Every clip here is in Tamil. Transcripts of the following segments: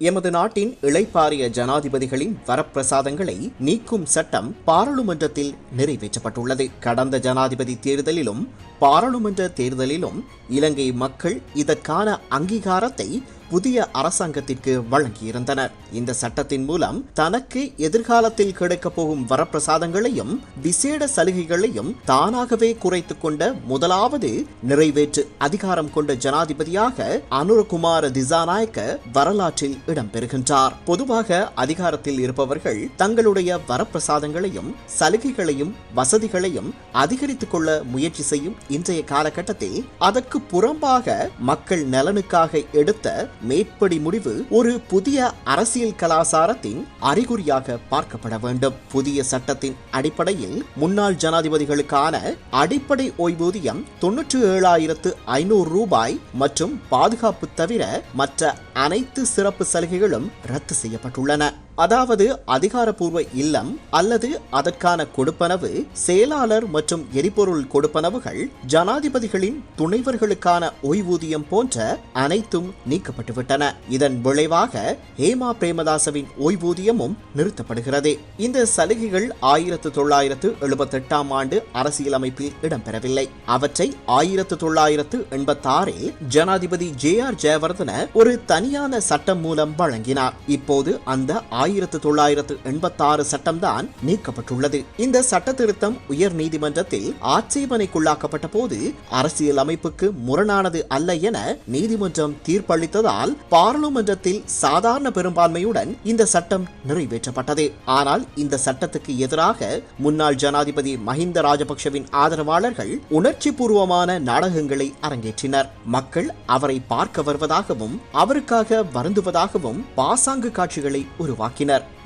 எமது நாட்டின் இளைப்பாரிய ஜனாதிபதிகளின் வரப்பிரசாதங்களை நீக்கும் சட்டம் பாராளுமன்றத்தில் நிறைவேற்றப்பட்டுள்ளது. கடந்த ஜனாதிபதி தேர்தலிலும் பாராளுமன்ற தேர்தலிலும் இலங்கை மக்கள் இதற்கான அங்கீகாரத்தை புதிய அரசாங்கத்திற்கு வழங்கியிருந்தனர். இந்த சட்டத்தின் மூலம் தனக்கு எதிர்காலத்தில் கிடைக்கப் போகும் வரப்பிரசாதங்களையும் விசேட சலுகைகளையும் தானாகவே குறைத்துக் கொண்ட முதலாவது நிறைவேற்று அதிகாரம் கொண்ட ஜனாதிபதியாக அனுரகுமார திசாநாயக்க வரலாற்றில் இடம்பெறுகின்றார் பொதுவாக அதிகாரத்தில் இருப்பவர்கள் தங்களுடைய வரப்பிரசாதங்களையும் சலுகைகளையும் வசதிகளையும் அதிகரித்துக் கொள்ள முயற்சி செய்யும் இன்றைய காலகட்டத்தில் அதற்கு புறம்பாக மக்கள் நலனுக்காக எடுத்த மேற்படி முடிவு ஒரு புதிய அரசியல் கலாசாரத்தின் அறிகுறியாக பார்க்கப்பட வேண்டும். புதிய சட்டத்தின் அடிப்படையில் முன்னாள் ஜனாதிபதிகளுக்கான அடிப்படை ஓய்வூதியம் தொன்னூற்று ஏழாயிரத்து ஐநூறு ரூபாய் மற்றும் பாதுகாப்பு தவிர மற்ற அனைத்து சிறப்பு சலுகைகளும் ரத்து செய்யப்பட்டுள்ளன. அதாவது அதிகாரப்பூர்வ இல்லம் அல்லது அதற்கான கொடுப்பனவு செயலாளர் மற்றும் எரிபொருள் கொடுப்பனவுகள் ஜனாதிபதிகளின் துணைவர்களுக்கான ஓய்வூதியம் போன்ற அனைத்தும் நீக்கப்பட்டுவிட்டன. இதன் விளைவாக ஹேமா பிரேமதாசவின் ஓய்வூதியமும் நிறுத்தப்படுகிறது. இந்த சலுகைகள் ஆயிரத்து தொள்ளாயிரத்து எழுபத்தெட்டாம் ஆண்டு அரசியலமைப்பில் இடம்பெறவில்லை. அவற்றை ஆயிரத்து தொள்ளாயிரத்து எண்பத்தாறில் ஜனாதிபதி ஜே ஆர் ஜெயவர்தன ஒரு தனியான சட்டம் மூலம் வழங்கினார். இப்போது அந்த ஆயிரத்து தொள்ளாயிரத்து எண்பத்தாறு சட்டம்தான் நீக்கப்பட்டுள்ளது. இந்த சட்ட திருத்தம் உயர் நீதிமன்றத்தில் ஆட்சேபனைக்குள்ளாக்கப்பட்ட போது அரசியல் அமைப்புக்கு முரணானது அல்ல என நீதிமன்றம் தீர்ப்பளித்ததால் பாராளுமன்றத்தில் சாதாரண பெரும்பான்மையுடன் இந்த சட்டம் நிறைவேற்றப்பட்டது. ஆனால் இந்த சட்டத்துக்கு எதிராக முன்னாள் ஜனாதிபதி மஹிந்த ராஜபக்ஷவின் ஆதரவாளர்கள் உணர்ச்சி பூர்வமான நாடகங்களை அரங்கேற்றினர். மக்கள் அவரை பார்க்க வருவதாகவும் அவருக்காக வருந்துவதாகவும் பாசாங்கு காட்சிகளை உருவாக்கினர்.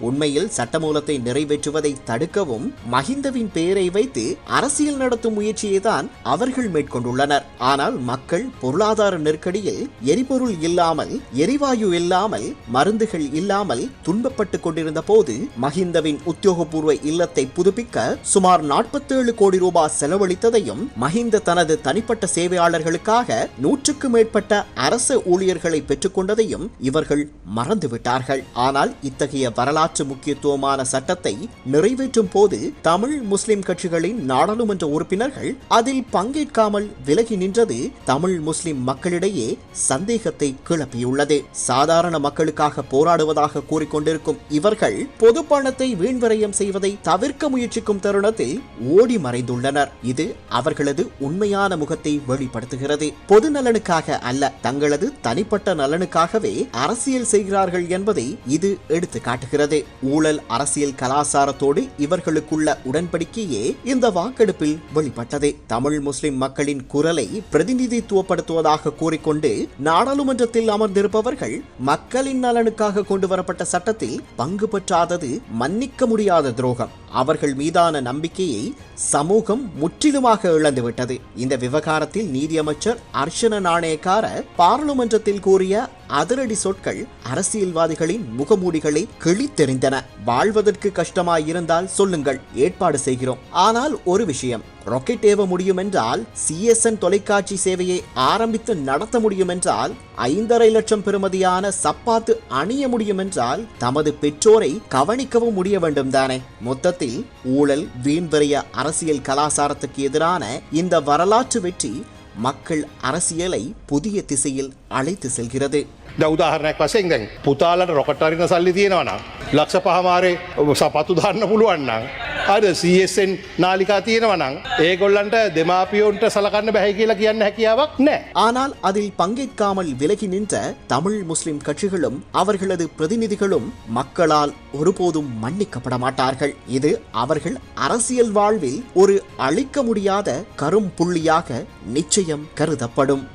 உண்மையில் சட்டமூலத்தை நிறைவேற்றுவதை தடுக்கவும் மஹிந்தவின் பெயரை வைத்து அரசியல் நடத்தும் முயற்சியை தான் அவர்கள் மேற்கொண்டுள்ளனர். ஆனால் மக்கள் பொருளாதார நெருக்கடியில் எரிபொருள் இல்லாமல் எரிவாயு இல்லாமல் மருந்துகள் இல்லாமல் துன்பப்பட்டுக் கொண்டிருந்த போது மஹிந்தவின் உத்தியோகபூர்வ இல்லத்தை புதுப்பிக்க சுமார் நாற்பத்தேழு கோடி ரூபாய் செலவழித்ததையும் மஹிந்த தனது தனிப்பட்ட சேவையாளர்களுக்காக நூற்றுக்கு மேற்பட்ட அரசு ஊழியர்களை பெற்றுக்கொண்டதையும் இவர்கள் மறந்துவிட்டார்கள். ஆனால் இத்தகைய வரலாற்று முக்கியத்துவமான சட்டத்தை நிறைவேற்றும் போது தமிழ் முஸ்லிம் கட்சிகளின் நாடாளுமன்ற உறுப்பினர்கள் அதில் பங்கேற்காமல் விலகி நின்றது தமிழ் முஸ்லிம் மக்களிடையே சந்தேகத்தை கிளப்பியுள்ளது. சாதாரண மக்களுக்காக போராடுவதாக கூறிக்கொண்டிருக்கும் இவர்கள் பொது பணத்தை வீண்விரயம் செய்வதை தவிர்க்க முயற்சிக்கும் தருணத்தில் ஓடி மறைந்துள்ளனர். இது அவர்களது உண்மையான முகத்தை வெளிப்படுத்துகிறது. பொது நலனுக்காக அல்ல தங்களது தனிப்பட்ட நலனுக்காகவே அரசியல் செய்கிறார்கள் என்பதை இது எடுத்துக்காட்டு காட்டுகிறது. ஊழல் அரசியல் கலாசாரத்தோடு இவர்களுக்குள்ள உடன்படிக்கையே இந்த வாக்கெடுப்பில் வெளிப்பட்டது. தமிழ் முஸ்லிம் மக்களின் குரலை பிரதிநிதித்துவப்படுத்துவதாக கூறிக்கொண்டு நாடாளுமன்றத்தில் அமர்ந்திருப்பவர்கள் மக்களின் நலனுக்காக கொண்டு வரப்பட்ட சட்டத்தில் பங்கு பெற்றாதது மன்னிக்க முடியாத துரோகம். அவர்கள் மீதான நம்பிக்கையை சமூகம் முற்றிலுமாக இழந்துவிட்டது. இந்த விவகாரத்தில் நீதியமைச்சர் அர்ச்சன நாணயக்கார பாராளுமன்றத்தில் கூறிய அதிரடி சொற்கள் அரசியல்வாதிகளின் முகமூடிகளை கிழித்தெறிந்தன. வாழ்வதற்கு கஷ்டமாயிருந்தால் சொல்லுங்கள் ஏற்பாடு செய்கிறோம். ஆனால் ஒரு விஷயம் ராக்கெட் ஏவ முடியும் என்றால் சிஎஸ்என் தொலைக்காட்சி சேவையை ஆரம்பித்து நடத்த முடியும் என்றால் ஐந்தரை லட்சம் பெறுமதியான சப்பாத்து அணிய முடியும் என்றால் தமது பெற்றோரை கவனிக்கவும் முடிய வேண்டும் தானே. மொத்தத்தில் ஊழல் வீண்வெறிய அரசியல் கலாசாரத்துக்கு எதிரான இந்த வரலாற்று வெற்றி மக்கள் அரசியலை புதிய திசையில் அழைத்து செல்கிறது ද උදාහරණයක් වසෙන් දැන් පුතාලට රොකටරින සල්ලි තියෙනවනම් ලක්ෂ පහමාරය සපත්තු ධන්න පුළුවන්නම් අද CSෙන් නාලිකා තියෙනවනං ඒගොල්ලන්ට දෙමාපියෝන්ට සලකන්න බැහැ කියලා කියන්න හැකියාවක් නෑ. ஆனால் அதில் பங்கேற்காமல் விலகி நின்ற தமிழ் முஸ்லிம் கட்சிகளும் அவர்களது பிரதிநிதிகளும் மக்களால் ஒருபோதும் மன்னிக்கப்பட மாட்டார்கள் இது அவர்கள் அரசியல் வாழ்வில் ஒரு அழிக்க முடியாத கரும் புள்ளியாக நிச்சயம் கருதப்படும்